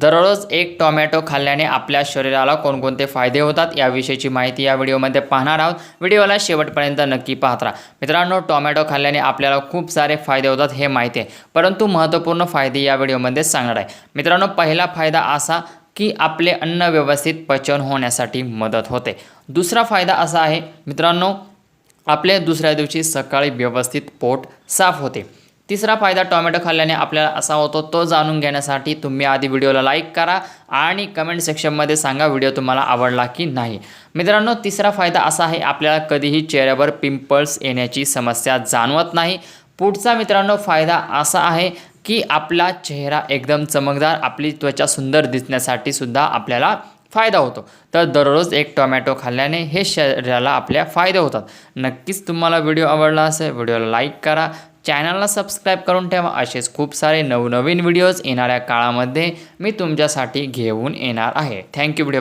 दररोज एक टोमॅटो खाल्ल्याने आपल्या शरीराला कोणकोणते फायदे होतात याविषयीची माहिती या व्हिडिओमध्ये पाहणार आहोत. व्हिडिओला शेवटपर्यंत नक्की पाहत राहा. मित्रांनो टोमॅटो खाल्ल्याने आपल्याला खूप सारे फायदे होतात हे माहिती आहे. परंतु महत्त्वपूर्ण फायदे या व्हिडिओमध्ये सांगणार आहे. मित्रांनो पहिला फायदा असा की आपले अन्न व्यवस्थित पचन होण्यासाठी मदत होते. दुसरा फायदा असा आहे मित्रांनो आपले दुसऱ्या दिवशी सकाळी व्यवस्थित पोट साफ होते. तिसरा फायदा टोमॅटो खाल्ल्याने आपल्याला असा होतो तो जाणून घेण्यासाठी तुम्ही आधी व्हिडिओला लाईक करा आणि कमेंट सेक्शनमध्ये सांगा व्हिडिओ तुम्हाला आवडला की नाही. मित्रांनो तिसरा फायदा असा आहे आपल्याला कधीही चेहऱ्यावर पिंपल्स येण्याची समस्या जाणवत नाही. पुढचा मित्रांनो फायदा असा आहे की आपला चेहरा एकदम चमकदार आपली त्वचा सुंदर दिसण्यासाठी सुद्धा आपल्याला फायदा होतो. तर दररोज एक टोमॅटो खाल्ल्याने हे शरीराला आपल्या फायदे होतात. नक्कीच तुम्हाला व्हिडिओ आवडला असेल व्हिडिओला लाईक करा. चॅनलला सबस्क्राईब करून ठेवा. असेच खूप सारे नवनवीन व्हिडिओज येणाऱ्या काळामध्ये मी तुमच्यासाठी घेऊन येणार आहे. Thank you video